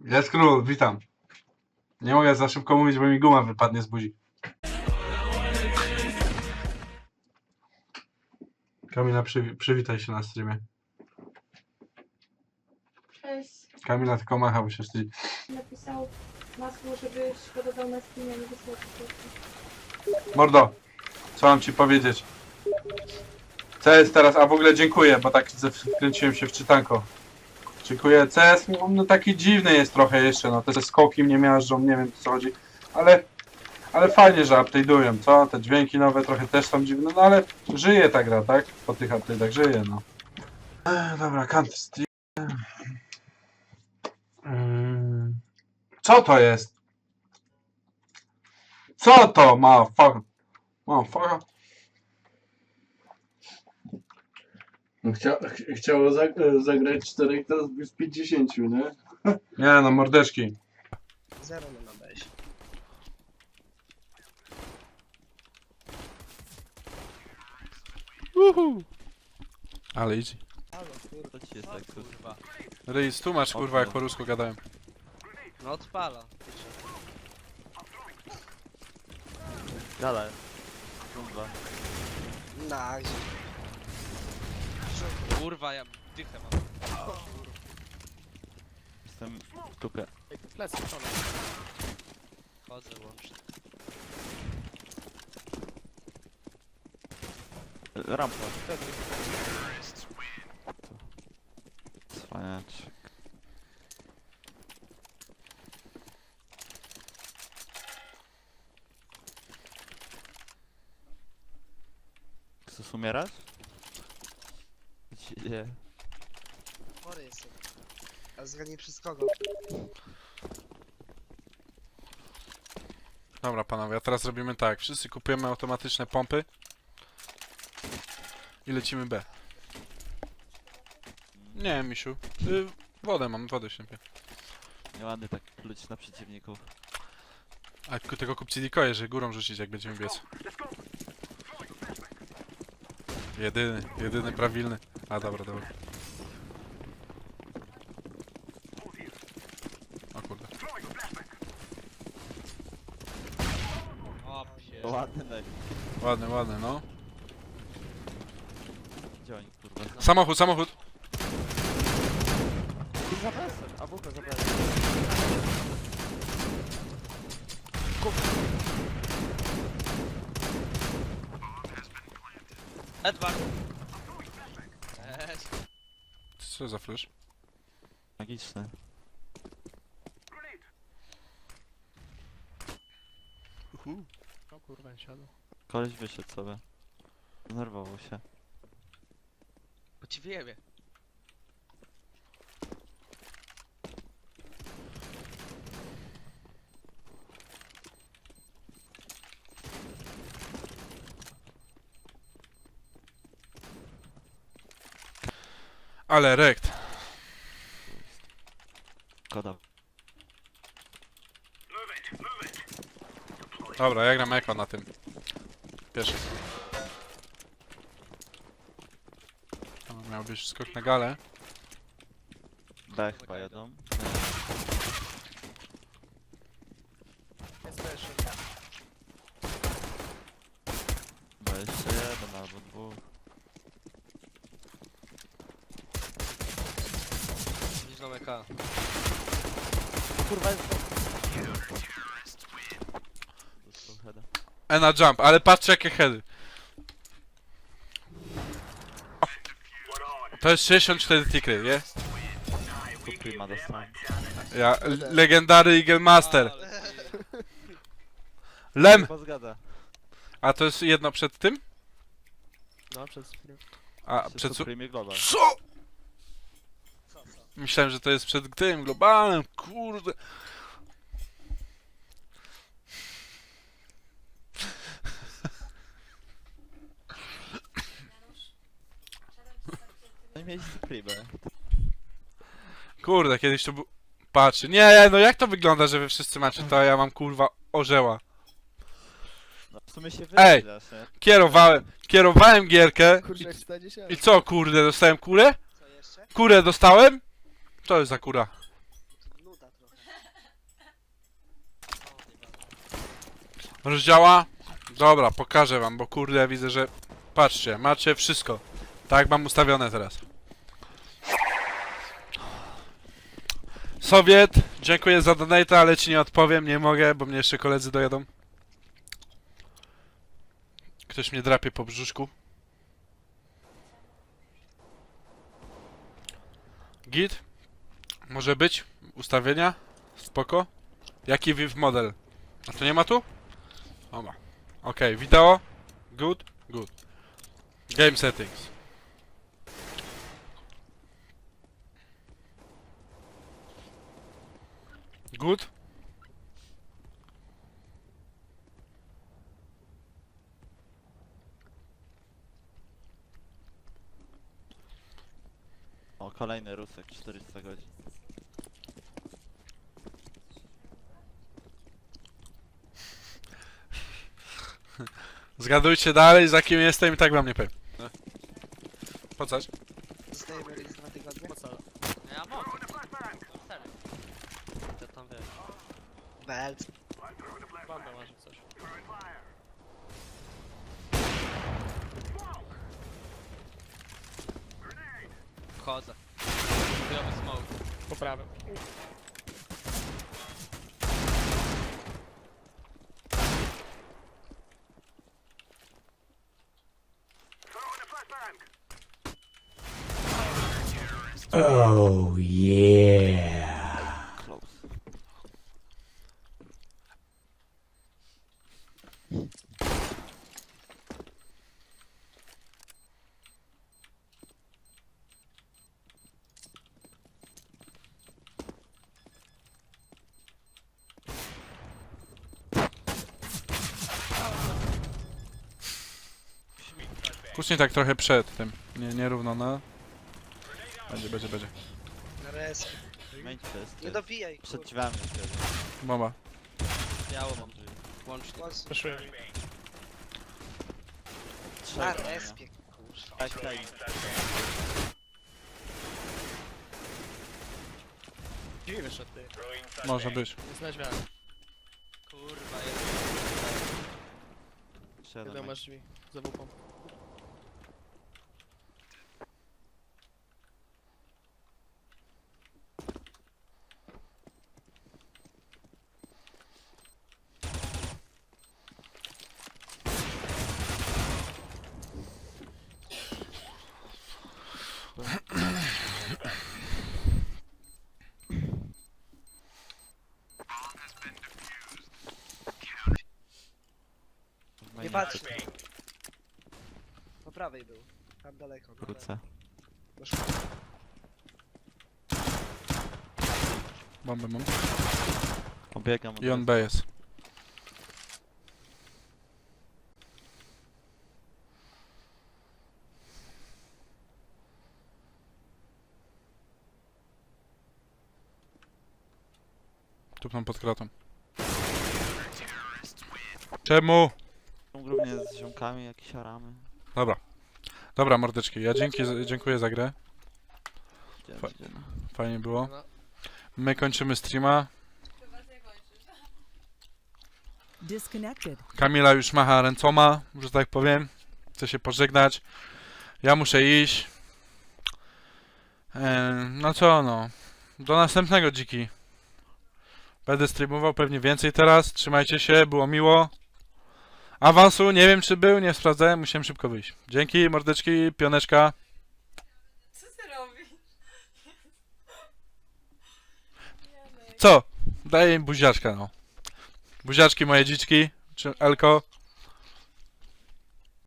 Jest król, witam. Nie mogę za szybko mówić, bo mi guma wypadnie z buzi. Kamila, przywi- przywitaj się na streamie. Cześć. Kamila tylko macha, bo się wstydzi. Napisał masło, żebyś go dodał na streamie, nie wysłał po prostu. Mordo, co mam ci powiedzieć? CS teraz, a w ogóle dziękuję, bo tak wkręciłem się w czytanko. Dziękuję. CS no taki dziwny jest trochę jeszcze, no te skoki mnie miażdżą, nie wiem co chodzi, ale ale fajnie, że update'ują, co? Te dźwięki nowe trochę też są dziwne, no ale żyje ta gra, tak? Po tych update'ach żyje, no. Ech, dobra, Counter Strike. Mm. Co to jest? Co to ma fuck? Ma fuck? Chcia, ch- chciało zag- zagrać 4, teraz z 50, nie? Nie no, mordeczki. Zero nie ma weź. Uhu. Ale easy. Halo, kurwa, ci jest tak kurwa. Ryjs, tu masz kurwa jak po rusku gadałem. No odpala. Dalej. Kurwa. Na gdzie? Kurwa, ja dychę mam. Jestem w tupie. Chodzę łącznie. Rampa. Cwaniaczek. Chcesz umierać? Nie. Chory jestem. A zgadnij przez kogo? Dobra panowie, a teraz robimy tak. Wszyscy kupujemy automatyczne pompy. I lecimy B. Nie, misiu. Y, wodę mam, wodę się napiję. Nieładny tak pluć na przeciwników. A ku- tylko kupcie dikoje, że górą rzucić jak będziemy biec. Jedyny, jedyny prawilny. A dobra, dobra. O kurde. O. Ładny. Ładny, ładny, no. Gdzie oni kurwa? Samochód, samochód! Za presem, a buka za presem. Edward! Eee, Co za flash? Magiczny. O kurwa, siadł. Koleś wyszedł sobie. Znerwował się. Bo ci wyjebie. Ale rekt. Koda. Dobra, ja gram eko na tym. Pierwszy. To miał być skok na galę. B chyba jedą. Jest. Bo jeszcze jeden albo dwóch. Na meka. Kurwa jest heada. Ena jump, ale patrzcie jakie heady. To jest 64 tikry, nie? Tu prima dostałem. Ja, l- legendary Eagle Master. Lem! Chyba zgada. A to jest jedno przed tym? No, przez A przed su... Supreme Global. Co? Myślałem, że to jest przed tym globalnym, kurde. No. Kurde, kiedyś to był... Patrz, nie, no jak to wygląda, że wy wszyscy macie to, a ja mam kurwa orzeła. No w sumie się Ej! nie? Kierowałem, kierowałem gierkę Kurczę, i, 40. i co kurde, dostałem kurę? Co jeszcze? Kurę dostałem? To jest akura. Nuda trochę. Może działa? Dobra, pokażę wam, bo kurde widzę, że... Patrzcie, macie wszystko. Tak mam ustawione teraz. Sowiet, dziękuję za donate, ale ci nie odpowiem, nie mogę, bo mnie jeszcze koledzy dojadą. Ktoś mnie drapie po brzuszku. Git? Może być? Ustawienia? Spoko? Jaki Viv model? A to nie ma tu? O ma. Okej, wideo? Good? Good. Game settings. Good? O, kolejny rusek, 400 godzin. Zgadujcie dalej, za kim jestem i tak wam nie powiem. Po tygodnie. Ja mogę. No serio. To tam wiesz. Belt. Bombę może coś. Wchodzę. Chujowy smoke. Poprawiam. Oh yeah. Close. Kucnij tak trochę przed tym. Nie, nierówno, no. Będzie, będzie, będzie. Na res. Main. Nie dobijaj, Przed kurwa. drzwiami jest. Bomba. Biało mam drzwi. Łącznie. Głos. Trzech Na na respie, kurwa. Tak, tak. Drzwi wyszedł ty. Może być. Jest na drzwiach. Kurwa, jest. Jeszcze jeden Jeden main. masz drzwi. Za wupą. Nie patrz. Po prawej był. Tam daleko. no Wrócę. Masz Bombę mam. Obiegam od I on razu. B jest. Tupną pod kratą. Czemu? Głównie z ziomkami jakieś aramy. Dobra. Dobra, mordeczki. Ja dzięki, dziękuję za grę. Idziemy, Fa- idziemy. Fajnie było. My kończymy streama. Disconnected. Kamila już macha ręcoma, że tak powiem. Chce się pożegnać. Ja muszę iść. E, no co no. Do następnego dziki. Będę streamował pewnie więcej teraz. Trzymajcie się, było miło. Awansu nie wiem czy był, nie sprawdzałem, musiałem szybko wyjść. Dzięki mordeczki, pioneczka. Co ty robisz? Co? Daję im buziaczka no. Buziaczki moje dziczki. Czy Elko?